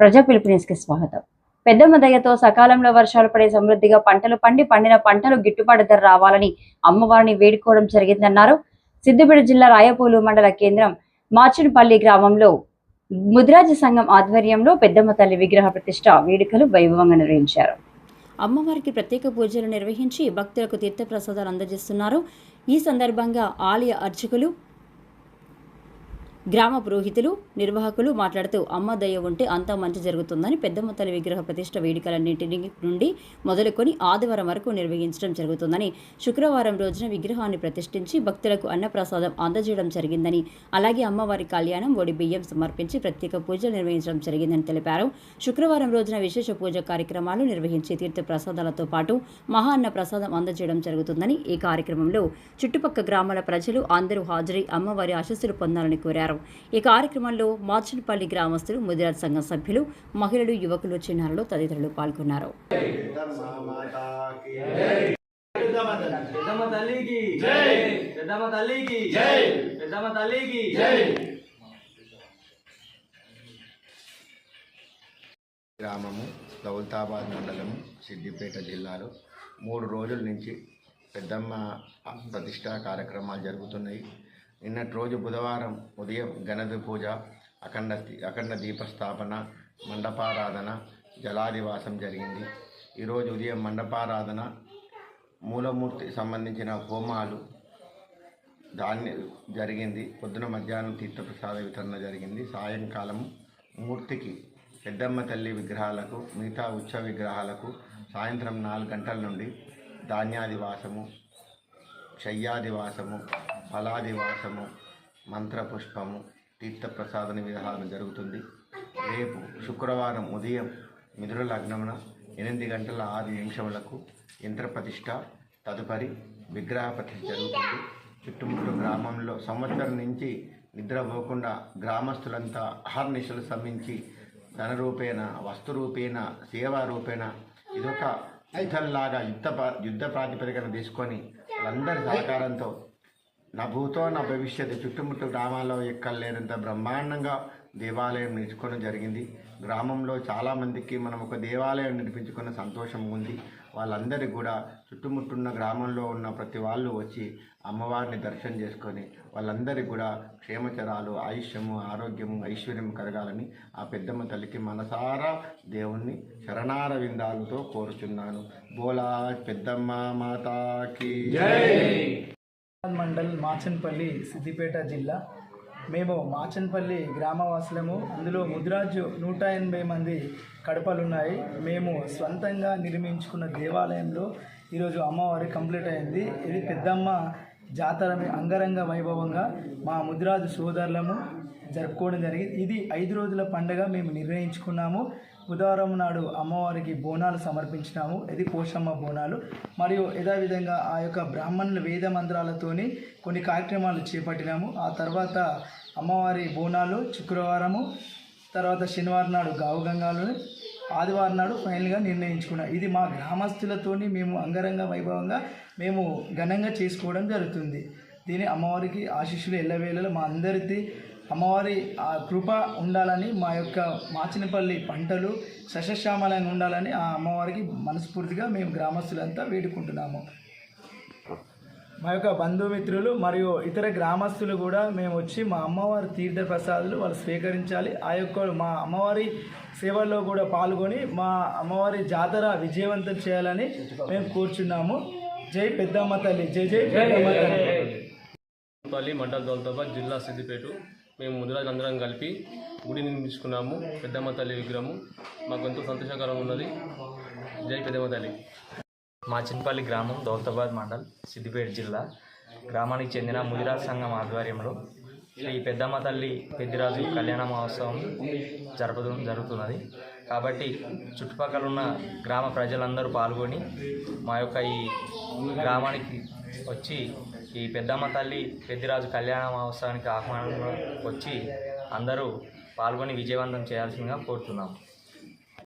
ప్రజా పిలుపు న్యూస్కి స్వాగతం. పెద్దమ్మ దయతో సకాలంలో వర్షాలు పడే సమృద్ధిగా పంటలు పండి పండిన పంటలు గిట్టుబాటు ధర రావాలని అమ్మవారిని వేడుకోవడం జరిగిందన్నారు సిద్దిపేట జిల్లా రాయపూలు మండల కేంద్రం మార్చినపల్లి గ్రామంలో ముద్రాజ సంఘం ఆధ్వర్యంలో పెద్దమ్మ తల్లి విగ్రహ ప్రతిష్ట వేడుకలు వైభవంగా నిర్వహించారు. అమ్మవారికి ప్రత్యేక పూజలు నిర్వహించి భక్తులకు తీర్థప్రసాదాలు అందజేస్తున్నారు. ఈ సందర్భంగా ఆలయ అర్చకులు గ్రామ పురోహితులు నిర్వాహకులు మాట్లాడుతూ అమ్మ దయ ఉంటే అంతా మంచి జరుగుతుందని పెద్దమ్మ తల్లి విగ్రహ ప్రతిష్ట వేడుకలన్నింటి నుండి మొదలుకొని ఆదివారం వరకు నిర్వహించడం జరుగుతుందని శుక్రవారం రోజున విగ్రహాన్ని ప్రతిష్ఠించి భక్తులకు అన్నప్రసాదం అందజేయడం జరిగిందని అలాగే అమ్మవారి కళ్యాణం ఒడి బియ్యం సమర్పించి ప్రత్యేక పూజలు నిర్వహించడం జరిగిందని తెలిపారు. శుక్రవారం రోజున విశేష పూజ కార్యక్రమాలు నిర్వహించి తీర్థ ప్రసాదాలతో పాటు మహా అన్న ప్రసాదం అందజేయడం జరుగుతుందని ఈ కార్యక్రమంలో చుట్టుపక్కల గ్రామాల ప్రజలు అందరూ హాజరై అమ్మవారి ఆశస్సులు పొందాలని కోరారు. ఈ కార్యక్రమంలో మార్చినపల్లి గ్రామస్తులు ముదిరాజ్ సంఘం సభ్యులు మహిళలు యువకులు చిన్నారులు తదితరులు పాల్గొన్నారు. గ్రామము దౌలతాబాద్ మండలం సిద్దిపేట జిల్లాలో మూడు రోజుల నుంచి పెద్దమ్మ ప్రతిష్టా కార్యక్రమాలు జరుగుతున్నాయి. నిన్నటి రోజు బుధవారం ఉదయం గణపతి పూజ అఖండ అఖండ దీపస్థాపన మండపారాధన జలాదివాసం జరిగింది. ఈరోజు ఉదయం మండపారాధన మూలమూర్తి సంబంధించిన హోమాలు దాన్ని జరిగింది. పొద్దున మధ్యాహ్నం తీర్థప్రసాద వితరణ జరిగింది. సాయంకాలం మూర్తికి పెద్దమ్మ తల్లి విగ్రహాలకు మిగతా ఉత్సవ విగ్రహాలకు సాయంత్రం నాలుగు గంటల నుండి ధాన్యాదివాసము శయ్యాదివాసము ఫలాదివాసము మంత్రపుష్పము తీర్థప్రసాదన విధానం జరుగుతుంది. రేపు శుక్రవారం ఉదయం మిథున లగ్నమున ఎనిమిది గంటల ఆరు నిమిషములకు యంత్రప్రతిష్ఠ తదుపరి విగ్రహ ప్రతిష్ఠ జరుగుతుంది. చుట్టుముట్టు గ్రామంలో సంవత్సరం నుంచి నిద్రపోకుండా గ్రామస్తులంతా అహర్నిశలు శ్రమించి ధన వస్తురూపేణ వస్తు రూపేణ ఇదొక యుద్ధంలాగా యుద్ధ యుద్ధ ప్రాతిపదికన తీసుకొని వాళ్ళందరి సహకారంతో నా భూతో నా భవిష్యత్తు చుట్టుముట్టు గ్రామాల్లో ఎక్కలేనంత బ్రహ్మాండంగా దేవాలయం నిర్చుకోవడం జరిగింది. గ్రామంలో చాలామందికి మనం ఒక దేవాలయం నిర్మించుకున్న సంతోషం ఉంది. వాళ్ళందరికీ కూడా చుట్టుముట్టున్న గ్రామంలో ఉన్న ప్రతి వాళ్ళు వచ్చి అమ్మవారిని దర్శనం చేసుకొని వాళ్ళందరికీ కూడా క్షేమచరాలు ఆయుష్యము ఆరోగ్యము ఐశ్వర్యం కలగాలని ఆ పెద్దమ్మ తల్లికి మనసారా దేవుణ్ణి శరణార విందాలతో కోరుచున్నాను. బోలా పెద్దమ్మ మాతాకి. మండల్ మాచన్పల్లి సిద్దిపేట జిల్లా. మేము మాచన్పల్లి గ్రామవాసులము. అందులో ముదిరాజు నూట ఎనభై మంది కడపలు ఉన్నాయి మేము స్వంతంగా నిర్మించుకున్న దేవాలయంలో ఈరోజు అమ్మవారి కంప్లీట్ అయింది. ఇది పెద్దమ్మ జాతర అంగరంగ వైభవంగా మా ముదిరాజు సోదరులము జరుపుకోవడం జరిగింది. ఇది ఐదు రోజుల పండుగ మేము నిర్ణయించుకున్నాము. బుధవారం నాడు అమ్మవారికి బోనాలు సమర్పించినాము. ఇది పోషమ్మ బోనాలు. మరియు యథావిధంగా ఆ యొక్క బ్రాహ్మణుల వేద మంత్రాలతోని కొన్ని కార్యక్రమాలు చేపట్టినాము. ఆ తర్వాత అమ్మవారి బోనాలు శుక్రవారము తర్వాత శనివారం నాడు గావుగంగాలు ఆదివారం నాడు ఫైనల్గా నిర్ణయించుకున్నాం. ఇది మా గ్రామస్తులతోని మేము అంగరంగ వైభవంగా మేము ఘనంగా చేసుకోవడం జరుగుతుంది. దీని అమ్మవారికి ఆశీస్సులు ఎల్లవేళలు మా అందరిది అమ్మవారి ఆ కృప ఉండాలని మా యొక్క మాచినపల్లి పంటలు సశశ్యామలంగా ఉండాలని ఆ అమ్మవారికి మనస్ఫూర్తిగా మేము గ్రామస్తులంతా వేడుకుంటున్నాము. మా యొక్క బంధుమిత్రులు మరియు ఇతర గ్రామస్తులు కూడా మేము వచ్చి మా అమ్మవారి తీర్థ ప్రసాదాలు వాళ్ళు స్వీకరించాలి. ఆ యొక్క మా అమ్మవారి సేవల్లో కూడా పాల్గొని మా అమ్మవారి జాతర విజయవంతం చేయాలని మేము కూర్చున్నాము. జై పెద్దమ్మ తల్లి జై జై పెద్దమ్మ తల్లి మండల్ దౌలతాబాద్ జిల్లా సిద్దిపేట. మేము ముదిరాజు అందరం కలిపి గుడి నిర్మించుకున్నాము పెద్దమ్మ తల్లి విగ్రహము. మాకు ఎంతో సంతోషకరంగా ఉన్నది. జై పెద్దమ్మ తల్లి. మా చిన్నపల్లి గ్రామం దౌలతాబాద్ మండల్ సిద్దిపేట జిల్లా. గ్రామానికి చెందిన ముదిరాజ్ సంఘం ఆధ్వర్యంలో శ్రీ పెద్దమ్మ తల్లి పెద్దిరాజు కళ్యాణ మహోత్సవం జరపడం జరుగుతున్నది. కాబట్టి చుట్టుపక్కల ఉన్న గ్రామ ప్రజలందరూ పాల్గొని మా యొక్క ఈ గ్రామానికి వచ్చి ఈ పెద్దమ్మ తల్లి పెద్దిరాజు కళ్యాణ మహోత్సవానికి ఆహ్వానం వచ్చి అందరూ పాల్గొని విజయవంతం చేయాల్సిందిగా కోరుతున్నాము